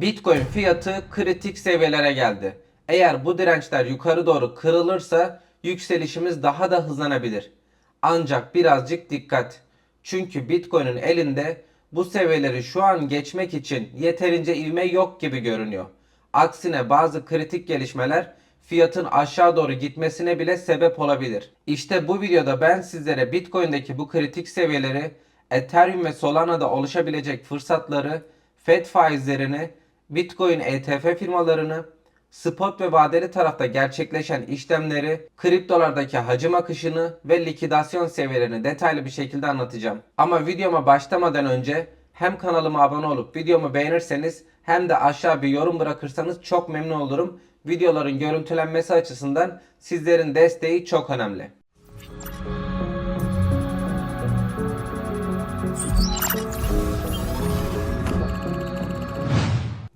Bitcoin fiyatı kritik seviyelere geldi. Eğer bu dirençler yukarı doğru kırılırsa yükselişimiz daha da hızlanabilir. Ancak birazcık dikkat. Çünkü Bitcoin'in elinde bu seviyeleri şu an geçmek için yeterince ivme yok gibi görünüyor. Aksine bazı kritik gelişmeler fiyatın aşağı doğru gitmesine bile sebep olabilir. İşte bu videoda ben sizlere Bitcoin'deki bu kritik seviyeleri, Ethereum ve Solana'da oluşabilecek fırsatları, Fed faizlerini, Bitcoin ETF firmalarını, spot ve vadeli tarafta gerçekleşen işlemleri, kriptolardaki hacim akışını ve likidasyon seviyelerini detaylı bir şekilde anlatacağım. Ama videoma başlamadan önce hem kanalıma abone olup videomu beğenirseniz hem de aşağı bir yorum bırakırsanız çok memnun olurum. Videoların görüntülenmesi açısından sizlerin desteği çok önemli.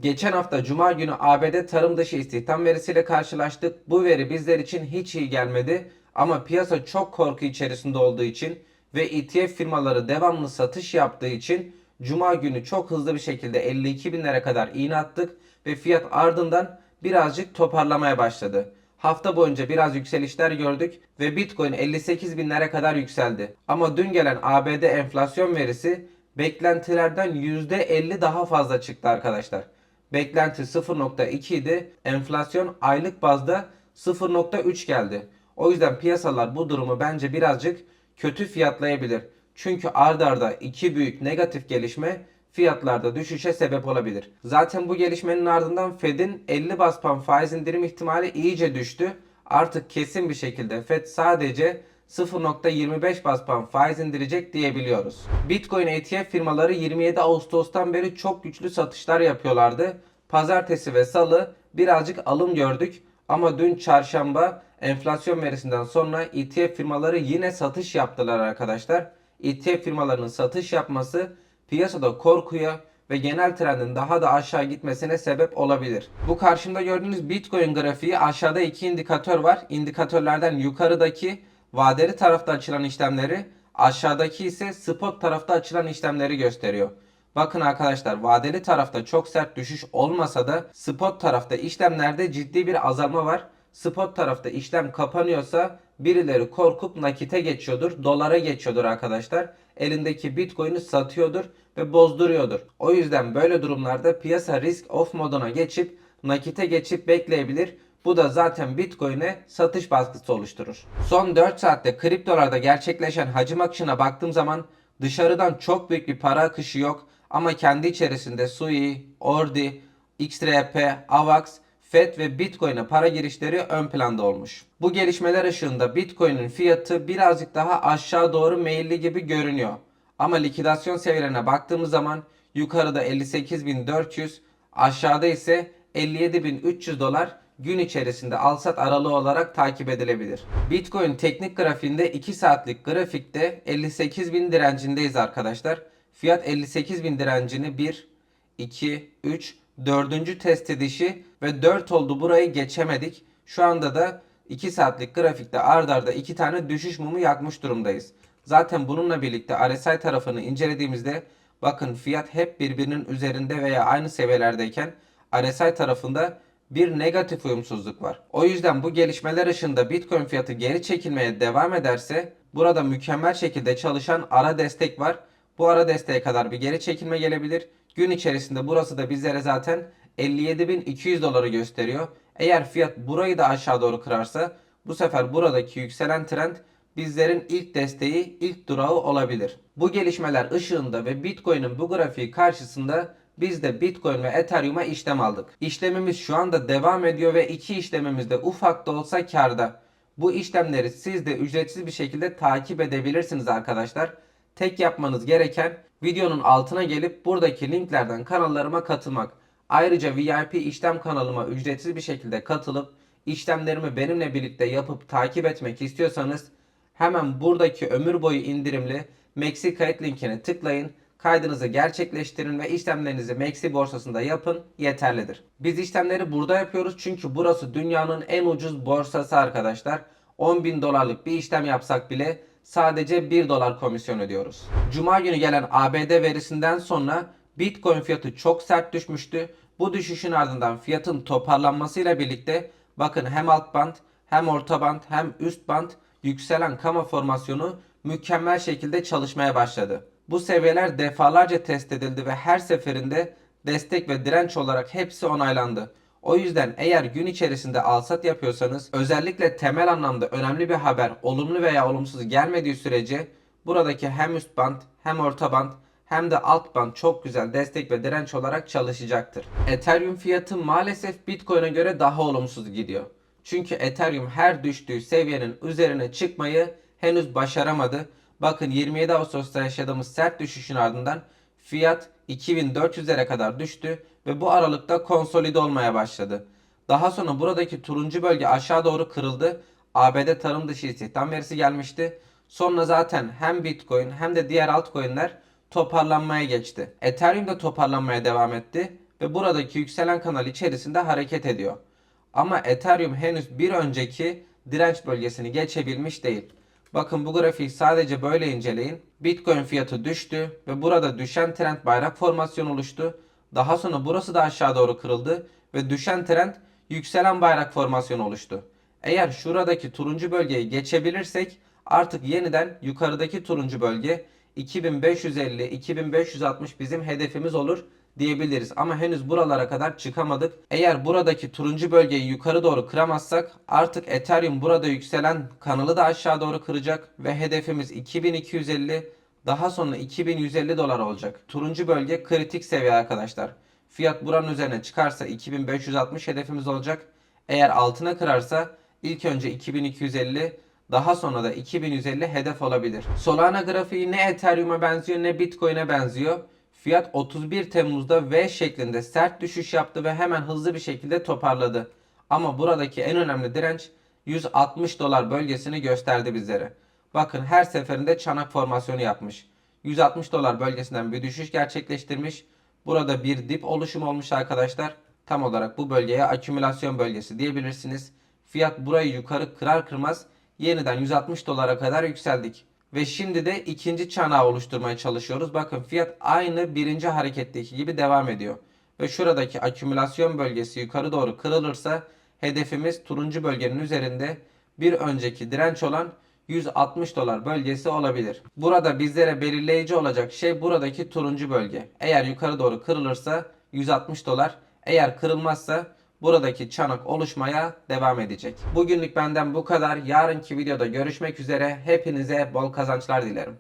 Geçen hafta Cuma günü ABD tarım dışı istihdam verisiyle karşılaştık. Bu veri bizler için hiç iyi gelmedi. Ama piyasa çok korku içerisinde olduğu için ve ETF firmaları devamlı satış yaptığı için Cuma günü çok hızlı bir şekilde 52 binlere kadar iğne attık ve fiyat ardından birazcık toparlamaya başladı. Hafta boyunca biraz yükselişler gördük ve Bitcoin 58 binlere kadar yükseldi. Ama dün gelen ABD enflasyon verisi beklentilerden %50 daha fazla çıktı arkadaşlar. Beklenti 0.2 idi. Enflasyon aylık bazda 0.3 geldi. O yüzden piyasalar bu durumu bence birazcık kötü fiyatlayabilir. Çünkü ardarda arda iki büyük negatif gelişme fiyatlarda düşüşe sebep olabilir. Zaten bu gelişmenin ardından Fed'in 50 bas puan faiz indirim ihtimali iyice düştü. Artık kesin bir şekilde Fed sadece 0.25 bas puan faiz indirecek diyebiliyoruz. Bitcoin ETF firmaları 27 Ağustos'tan beri çok güçlü satışlar yapıyorlardı. Pazartesi ve salı birazcık alım gördük ama dün çarşamba enflasyon verisinden sonra ETF firmaları yine satış yaptılar arkadaşlar. ETF firmalarının satış yapması piyasada korkuya ve genel trendin daha da aşağı gitmesine sebep olabilir. Bu karşımda gördüğünüz Bitcoin grafiği aşağıda iki indikatör var. İndikatörlerden yukarıdaki vadeli tarafta açılan işlemleri, aşağıdaki ise spot tarafta açılan işlemleri gösteriyor. Bakın arkadaşlar vadeli tarafta çok sert düşüş olmasa da spot tarafta işlemlerde ciddi bir azalma var. Spot tarafta işlem kapanıyorsa birileri korkup nakite geçiyordur, dolara geçiyordur arkadaşlar. Elindeki Bitcoin'i satıyordur ve bozduruyordur. O yüzden böyle durumlarda piyasa risk off moduna geçip nakite geçip bekleyebilir. Bu da zaten Bitcoin'e satış baskısı oluşturur. Son 4 saatte kriptolarda gerçekleşen hacim akışına baktığım zaman dışarıdan çok büyük bir para akışı yok ama kendi içerisinde Sui, Ordi, XRP, AVAX, FED ve Bitcoin'e para girişleri ön planda olmuş. Bu gelişmeler ışığında Bitcoin'in fiyatı birazcık daha aşağı doğru meyilli gibi görünüyor. Ama likidasyon seviyelerine baktığımız zaman yukarıda 58.400, aşağıda ise 57.300 dolar gün içerisinde alsat aralığı olarak takip edilebilir. Bitcoin teknik grafiğinde 2 saatlik grafikte 58.000 direncindeyiz arkadaşlar. Fiyat 58.000 direncini 1, 2, 3, 4. test edişi ve 4 oldu burayı geçemedik. Şu anda da 2 saatlik grafikte ard arda 2 tane düşüş mumu yakmış durumdayız. Zaten bununla birlikte RSI tarafını incelediğimizde bakın fiyat hep birbirinin üzerinde veya aynı seviyelerdeyken RSI tarafında bir negatif uyumsuzluk var. O yüzden bu gelişmeler ışığında Bitcoin fiyatı geri çekilmeye devam ederse burada mükemmel şekilde çalışan ara destek var. Bu ara desteğe kadar bir geri çekilme gelebilir. Gün içerisinde burası da bizlere zaten 57.200 doları gösteriyor. Eğer fiyat burayı da aşağı doğru kırarsa bu sefer buradaki yükselen trend bizlerin ilk desteği, ilk durağı olabilir. Bu gelişmeler ışığında ve Bitcoin'in bu grafiği karşısında biz de Bitcoin ve Ethereum'a işlem aldık. İşlemimiz şu anda devam ediyor ve iki işlemimiz de ufak da olsa karda. Bu işlemleri siz de ücretsiz bir şekilde takip edebilirsiniz arkadaşlar. Tek yapmanız gereken videonun altına gelip buradaki linklerden kanallarıma katılmak. Ayrıca VIP işlem kanalıma ücretsiz bir şekilde katılıp işlemlerimi benimle birlikte yapıp takip etmek istiyorsanız hemen buradaki ömür boyu indirimli kayıt linkine tıklayın. Kaydınızı gerçekleştirin ve işlemlerinizi Maxi borsasında yapın yeterlidir. Biz işlemleri burada yapıyoruz çünkü burası dünyanın en ucuz borsası arkadaşlar. 10 bin dolarlık bir işlem yapsak bile sadece 1 dolar komisyon ödüyoruz. Cuma günü gelen ABD verisinden sonra Bitcoin fiyatı çok sert düşmüştü. Bu düşüşün ardından fiyatın toparlanmasıyla birlikte bakın hem alt band hem orta band hem üst band yükselen kama formasyonu mükemmel şekilde çalışmaya başladı. Bu seviyeler defalarca test edildi ve her seferinde destek ve direnç olarak hepsi onaylandı. O yüzden eğer gün içerisinde alsat yapıyorsanız özellikle temel anlamda önemli bir haber olumlu veya olumsuz gelmediği sürece buradaki hem üst band hem orta band hem de alt band çok güzel destek ve direnç olarak çalışacaktır. Ethereum fiyatı maalesef Bitcoin'e göre daha olumsuz gidiyor. Çünkü Ethereum her düştüğü seviyenin üzerine çıkmayı henüz başaramadı. Bakın 27 Ağustos'ta yaşadığımız sert düşüşün ardından fiyat 2400'lere kadar düştü ve bu aralıkta konsolide olmaya başladı. Daha sonra buradaki turuncu bölge aşağı doğru kırıldı. ABD tarım dışı istihdam verisi gelmişti. Sonra zaten hem Bitcoin hem de diğer altcoin'ler toparlanmaya geçti. Ethereum da toparlanmaya devam etti ve buradaki yükselen kanal içerisinde hareket ediyor. Ama Ethereum henüz bir önceki direnç bölgesini geçebilmiş değil. Bakın bu grafiği sadece böyle inceleyin. Bitcoin fiyatı düştü ve burada düşen trend bayrak formasyonu oluştu. Daha sonra burası da aşağı doğru kırıldı ve düşen trend yükselen bayrak formasyonu oluştu. Eğer şuradaki turuncu bölgeyi geçebilirsek artık yeniden yukarıdaki turuncu bölge 2550-2560 bizim hedefimiz olur diyebiliriz. Ama henüz buralara kadar çıkamadık. Eğer buradaki turuncu bölgeyi yukarı doğru kıramazsak artık Ethereum burada yükselen kanalı da aşağı doğru kıracak ve hedefimiz 2250 daha sonra 2150 dolar olacak. Turuncu bölge kritik seviye arkadaşlar. Fiyat buranın üzerine çıkarsa 2560 hedefimiz olacak. Eğer altına kırarsa ilk önce 2250 daha sonra da 2150 hedef olabilir. Solana grafiği ne Ethereum'a benziyor ne Bitcoin'e benziyor. Fiyat 31 Temmuz'da V şeklinde sert düşüş yaptı ve hemen hızlı bir şekilde toparladı. Ama buradaki en önemli direnç 160 dolar bölgesini gösterdi bizlere. Bakın her seferinde çanak formasyonu yapmış. 160 dolar bölgesinden bir düşüş gerçekleştirmiş. Burada bir dip oluşumu olmuş arkadaşlar. Tam olarak bu bölgeye akümülasyon bölgesi diyebilirsiniz. Fiyat burayı yukarı kırar kırmaz yeniden 160 dolara kadar yükseldik. Ve şimdi de ikinci çanağı oluşturmaya çalışıyoruz. Bakın fiyat aynı birinci hareketteki gibi devam ediyor. Ve şuradaki akümülasyon bölgesi yukarı doğru kırılırsa hedefimiz turuncu bölgenin üzerinde bir önceki direnç olan 160 dolar bölgesi olabilir. Burada bizlere belirleyici olacak şey buradaki turuncu bölge. Eğer yukarı doğru kırılırsa 160 dolar. Eğer kırılmazsa buradaki çanak oluşmaya devam edecek. Bugünlük benden bu kadar. Yarınki videoda görüşmek üzere. Hepinize bol kazançlar dilerim.